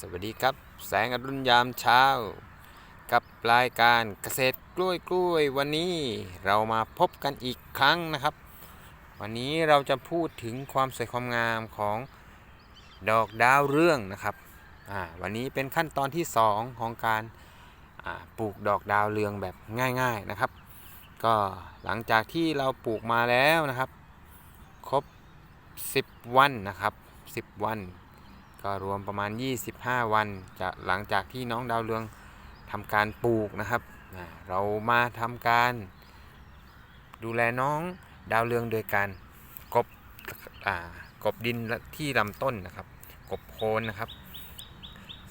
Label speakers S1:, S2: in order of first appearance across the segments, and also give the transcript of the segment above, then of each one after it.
S1: สวัสดีครับ แสงอรุณยามเช้า กับรายการเกษตรกล้วยกล้วยวันนี้เรามาพบกันอีกครั้งนะครับ วันนี้เราจะพูดถึงความสวยความงามของดอกดาวเรืองนะครับวันนี้เป็นขั้นตอนที่ 2 ของการปลูกดอกดาวเรืองแบบง่ายๆนะครับ ก็หลังจากที่เราปลูกมาแล้วนะครับ ครบ 10 วันนะครับ 10 วัน ก็รวมประมาณ 25 วันจะหลังจากที่น้องดาวเรืองทำการปลูกนะครับ เรามาทำการดูแลน้องดาวเรืองโดยการกบกบดินที่ลำต้นนะครับ กบโคนนะครับ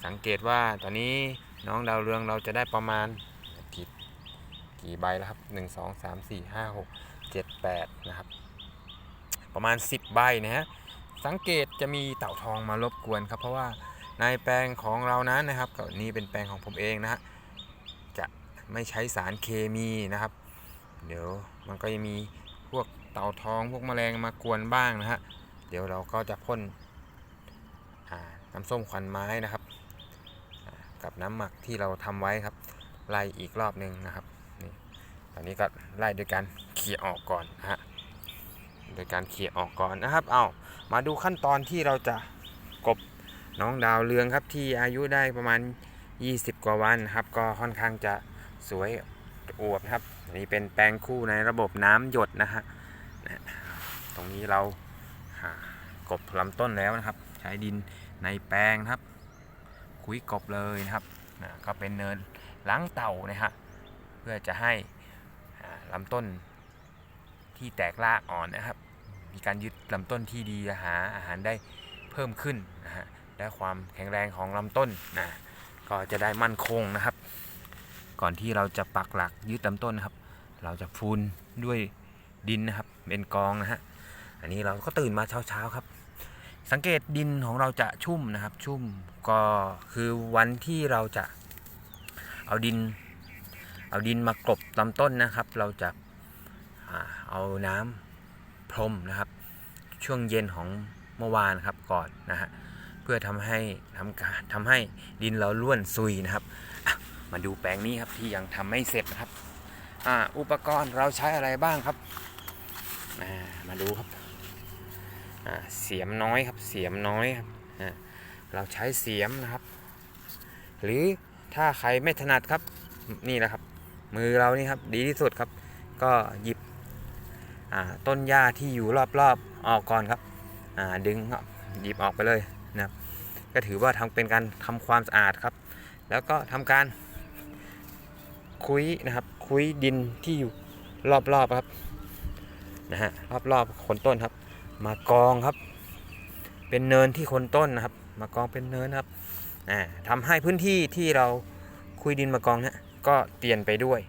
S1: สังเกตว่าตอนนี้น้องดาวเรืองเราจะได้ประมาณกี่กี่ใบแล้วครับ 1 2 3 4 5 6 7 8 นะครับ ประมาณ 10 ใบนะฮะสังเกต จะมีเต่าทองมารบกวนครับ เพราะว่าในแปลงของเรานั้นนะครับก็นี่เป็นแปลงของผมเองนะฮะจะไม่ใช้สารเคมีนะครับ เดี๋ยวมันก็จะมีพวกเต่าทองพวกแมลงมากวนบ้างนะฮะเดี๋ยวเราก็จะพ่นน้ำส้มควันไม้นะครับ กับน้ำหมักที่เราทำไว้ครับ ไล่อีกรอบหนึ่งนะครับนี่ตอนนี้ก็ไล่โดยการเขี่ยออกก่อนนะฮะ โดยการเขี่ยออกก่อนนะครับ เอามาดูขั้นตอนที่เราจะกบน้องดาวเรืองครับที่อายุได้ประมาณ 20 กว่าวันครับ ก็ค่อนข้างจะสวยอวบครับนนี้เป็นแปลงคู่ในระบบน้ำหยดนะฮะตรงนี้เรากบลำต้นแล้วนะครับ ใช้ดินในแปลงครับ คุยกบเลยนะครับก็เป็นเนินล้างเต่านะฮะเพื่อจะให้อ่าลำต้นที่แตกรากอ่อนนะครับ มีการยึดลำต้นที่ดีหาอาหารได้เพิ่มขึ้นนะฮะได้ความแข็งแรงของลำต้นนะก็จะได้มั่นคงนะครับ ก่อนที่เราจะปักหลักยึดลำต้นนะครับ เราจะพูนด้วยดินนะครับ เป็นกองนะฮะอันนี้เราก็ตื่นมาเช้าๆครับ สังเกตดินของเราจะชุ่มนะครับ ชุ่มก็คือวันที่เราจะเอาดิน เอาดินมากลบลำต้นนะครับ เราจะเอาน้ำ พรมนะครับ ช่วงเย็นของเมื่อวานครับก่อนนะฮะเพื่อทำให้ทำการทำให้ดินเราล้วนซุยนะครับมาดูแปลงนี้ครับที่ยังทำไม่เสร็จนะครับออุปกรณ์เราใช้อะไรบ้างครับอ่ามาดูครับเสียมน้อยครับเสียมน้อยครับเราใช้เสียมนะครับ หรือถ้าใครไม่ถนัดครับนี่แหละครับ มือเรานี่ครับดีที่สุดครับ ก็หยิบ ต้นหญ้าที่อยู่รอบๆออกก่อนครับดึงหยิบออกไปเลยนะครับก็ถือว่าทำเป็นการทำความสะอาดครับ แล้วก็ทำการคุยนะครับคุยดินที่อยู่รอบๆครับนะฮะรอบๆคนต้นครับ มากองครับ เป็นเนินที่คนต้นนะครับ มากองเป็นเนินครับอ่าทำให้พื้นที่ที่เราคุยดินมากองเนี่ยก็เปลี่ยนไปด้วย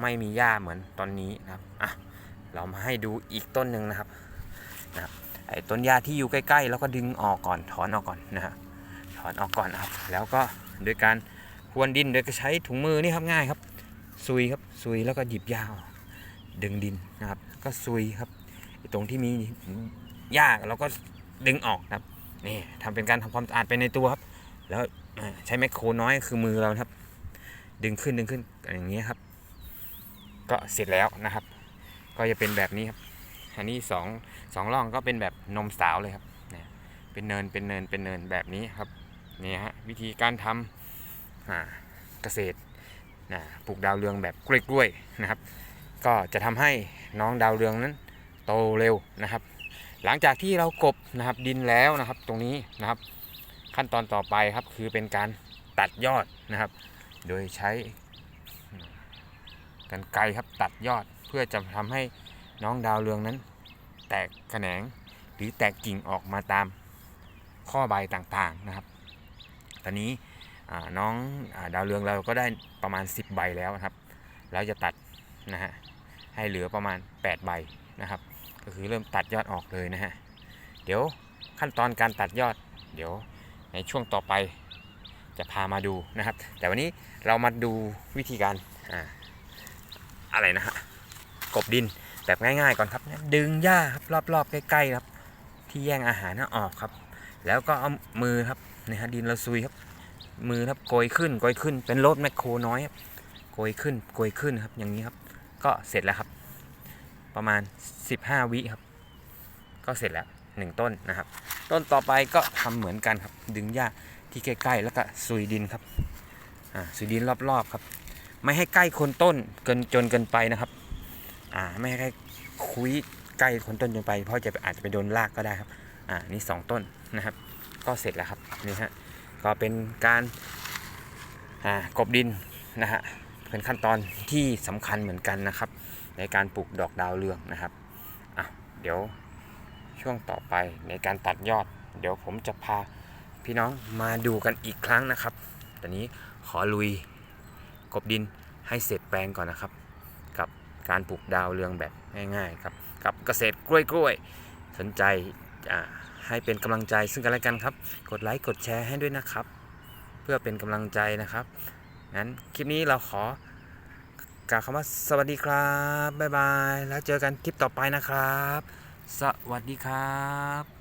S1: ไม่มีหญ้าเหมือนตอนนี้นะครับอะ เรามาให้ดูอีกต้นหนึ่งนะครับนะครับไอ้ต้นหญ้าที่อยู่ใกล้ๆแล้วก็ดึงออกก่อนถอนออกก่อนนะฮะถอนออกก่อนครับ แล้วก็โดยการพรวนดินโดยใช้ถุงมือนี่ครับง่ายครับซุยครับซุยแล้วก็หยิบหญ้าออกดึงดินนะครับ ก็ซุยครับตรงที่มีหญ้าเราก็ดึงออกนะครับนี่ทำเป็นการทำความสะอาดไปในตัวครับ แล้วใช้แมคโครน้อยคือมือเราครับ ดึงขึ้นดึงขึ้นอย่างนี้ยครับ ก็เสร็จแล้วนะครับ ก็จะเป็นแบบนี้ครับ อันนี้สองสองร่องก็เป็นแบบนมสาวเลยครับเนี่ยเป็นเนินเป็นเนินเป็นเนินแบบนี้ครับนี่ฮะวิธีการทำเกษตรนะปลูกดาวเรืองแบบกล้วยๆนะครับ ก็จะทำให้น้องดาวเรืองนั้นโตเร็วนะครับ หลังจากที่เรากบนะครับดินแล้วนะครับตรงนี้นะครับ ขั้นตอนต่อไปครับคือเป็นการตัดยอดนะครับ โดยใช้กันไกรครับตัดยอด พื่อจะทำให้น้องดาวเรืองนั้น แตกแขนงหรือแตกกิ่งออกมาตามข้อใบต่างๆนะครับ ตอนนี้น้องอดาวเรืองเราก็ได้ประมาณ 10 ใบแล้วนะครับ แล้วจะตัดนะฮะให้เหลือประมาณ 8 ใบนะครับ ก็คือเริ่มตัดยอดออกเลยนะฮะเดี๋ยวขั้นตอนการตัดยอด เดี๋ยวในช่วงต่อไปจะพามาดูนะครับ แต่วันนี้เรามาดูวิธีการออะไรนะฮะ กบดินแบบง่ายๆก่อนครับ ดึงหญ้าครับรอบๆใกล้ๆครับ ที่แย่งอาหารน่ะออกครับ แล้วก็เอามือครับนี่ฮะดินเราซุยครับ มือครับโกยขึ้นโกยขึ้นเป็นรถแมคโครน้อยครับโกยขึ้นโกยขึ้นครับอย่างนี้ครับ ก็เสร็จแล้วครับ ประมาณ 15 วิครับ ก็เสร็จแล้วหนึ่งต้นนะครับ ต้นต่อไปก็ทำเหมือนกันครับ ดึงหญ้าที่ใกล้ๆแล้วก็ซุยดินครับอ่าซุยดินรอบๆครับ ไม่ให้ใกล้คนต้นเกินจนเกินไปนะครับ อ่าไม่ให้คุยใกล้โคนต้นจนไป เพราะจะอาจจะไปโดนรากก็ได้ครับ อ่านี่สองต้นนะครับ ก็เสร็จแล้วครับนี่ฮะก็เป็นการอ่ากบดินนะฮะเป็นขั้นตอนที่สำคัญเหมือนกันนะครับ ในการปลูกดอกดาวเรืองนะครับอะเดี๋ยวช่วงต่อไปในการตัดยอด เดี๋ยวผมจะพาพี่น้องมาดูกันอีกครั้งนะครับ ตอนนี้ขอลุยกบดินให้เสร็จแปลงก่อนนะครับ การปลูกดาวเรืองแบบง่ายๆครับกับเกษตรกล้วยๆสนใจให้เป็นกำลังใจซึ่งกันและกันครับ กดไลค์กดแชร์ให้ด้วยนะครับ เพื่อเป็นกำลังใจนะครับงั้นคลิปนี้เราขอกล่าวคำว่าสวัสดีครับบ๊ายบายแล้วเจอกันคลิปต่อไปนะครับ สวัสดีครับ